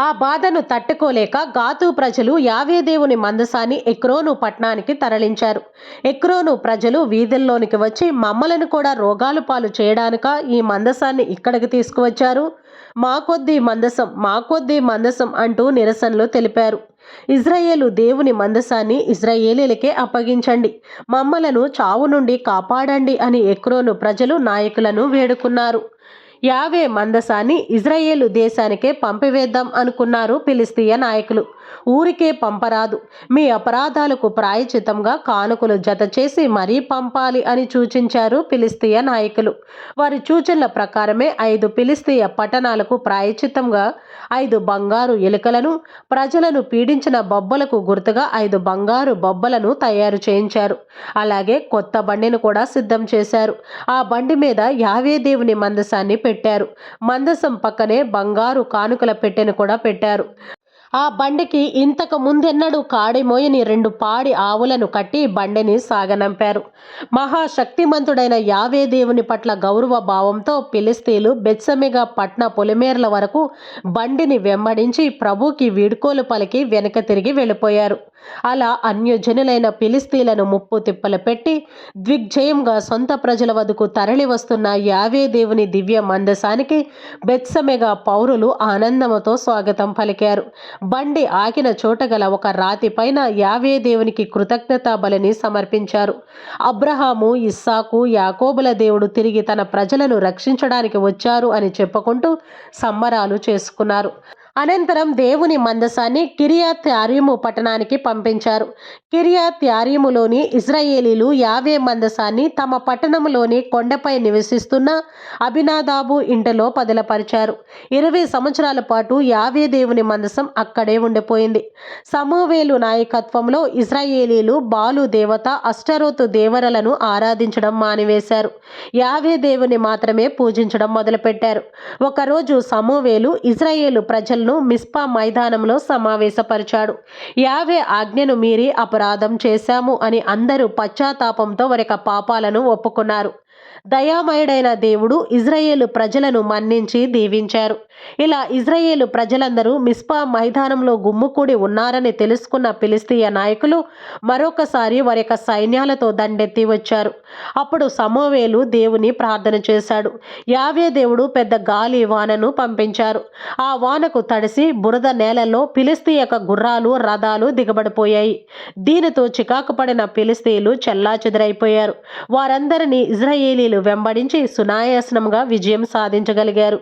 ఆ బాధను తట్టుకోలేక గాతు ప్రజలు యావే దేవుని మందసాన్ని ఎక్రోను పట్టణానికి తరలించారు. ఎక్రోను ప్రజలు వీధుల్లోనికి వచ్చి మమ్మలను కూడా రోగాలు పాలు చేయడానిక ఈ మందసాన్ని ఇక్కడికి తీసుకువచ్చారు. మా కొద్దీ మందసం మా కొద్దీ మందసం అంటూ నిరసనలు తెలిపారు. ఇజ్రాయేలు దేవుని మందసాన్ని ఇజ్రాయేలీలకే అప్పగించండి. మమ్మలను చావు నుండి కాపాడండి అని ఎక్రోను ప్రజలు నాయకులను వేడుకున్నారు. యావే మందసాన్ని ఇజ్రాయేలు దేశానికే పంపివేద్దాం అనుకున్నారు ఫిలిస్తీయ నాయకులు. ఊరికే పంపరాదు. మీ అపరాధాలకు ప్రాయచితంగా కానుకలు జత చేసి మరీ పంపాలి అని సూచించారు ఫిలిస్తీయ నాయకులు. వారి సూచనల ప్రకారమే ఐదు ఫిలిస్తీయ పట్టణాలకు ప్రాయచితంగా ఐదు బంగారు ఎలుకలను ప్రజలను పీడించిన బొబ్బలకు గుర్తుగా ఐదు బంగారు బొబ్బలను తయారు చేయించారు. అలాగే కొత్త బండిని కూడా సిద్ధం చేశారు. ఆ బండి మీద యావే దేవుని మందసాన్ని పెట్టారు. మందసం పక్కనే బంగారు కానుకల పెట్టెను కూడా పెట్టారు. ఆ బండికి ఇంతకు ముందెన్నడూ కాడిమోయని రెండు పాడి ఆవులను కట్టి బండిని సాగనంపారు. మహాశక్తిమంతుడైన యావే దేవుని పట్ల గౌరవ భావంతో పిలిస్తీలు బెచ్చమిగా పట్న పొలిమేర్ల వరకు బండిని వెంబడించి ప్రభుకి వీడ్కోలు పలికి వెనక తిరిగి వెళ్ళిపోయారు. అలా అన్యజనులైన పిలిస్తీలను ముప్పు తిప్పలు పెట్టి దిగ్జయంగా సొంత ప్రజల వద్దకు తరలి వస్తున్న యావే దేవుని దివ్య మందసానికి బెత్సమెగా పౌరులు ఆనందముతో స్వాగతం పలికారు. బండి ఆగిన చోట గల ఒక రాతి పైన యావే దేవునికి కృతజ్ఞతా బలిని సమర్పించారు. అబ్రహాము ఇస్సాకు యాకోబుల దేవుడు తిరిగి తన ప్రజలను రక్షించడానికి వచ్చారు అని చెప్పుకుంటూ సంబరాలు చేసుకున్నారు. అనంతరం దేవుని మందసాన్ని కిరియాత్ యారీము పట్టణానికి పంపించారు. కిరియాత్ యారీములోని ఇజ్రాయేలీలు యావే మందసాన్ని తమ పట్టణంలోని కొండపై నివసిస్తున్న అభినాదాబు ఇంటలో పదిలపరిచారు. ఇరవై సంవత్సరాల పాటు యావే దేవుని మందసం అక్కడే ఉండిపోయింది. సమూవేలు నాయకత్వంలో ఇజ్రాయేలీలు బాలు దేవత అష్టరోతు దేవరలను ఆరాధించడం మానివేశారు. యావే దేవుని మాత్రమే పూజించడం మొదలుపెట్టారు. ఒకరోజు సమూవేలు ఇజ్రాయేలు ప్రజలను మిస్పా మైదానంలో సమావేశపరిచాడు. యావే ఆజ్ఞను మీరి అపరాధం చేశాము అని అందరూ పశ్చాత్తాపంతో వారి పాపాలను ఒప్పుకున్నారు. దయామయుడైన దేవుడు ఇజ్రాయేలు ప్రజలను మన్నించి దీవించారు. ఇలా ఇజ్రాయేలు ప్రజలందరూ మిస్పా మైదానంలో గుమ్ముకూడి ఉన్నారని తెలుసుకున్న ఫిలిస్తీయ నాయకులు మరొకసారి వారి యొక్క సైన్యాలతో దండెత్తి వచ్చారు. అప్పుడు సమోవేలు దేవుని ప్రార్థన చేశాడు. యావే దేవుడు పెద్ద గాలి వానను పంపించారు. ఆ వానకు తడిసి బురద నేలలో ఫిలిస్తీ యొక్క గుర్రాలు రథాలు దిగబడిపోయాయి. దీనితో చికాకు పడిన ఫిలిస్తీయులు చెల్లాచెదరైపోయారు. వారందరినీ ఇజ్రాయేలీలు వెంబడించి సునాయాసనంగా విజయం సాధించగలిగారు.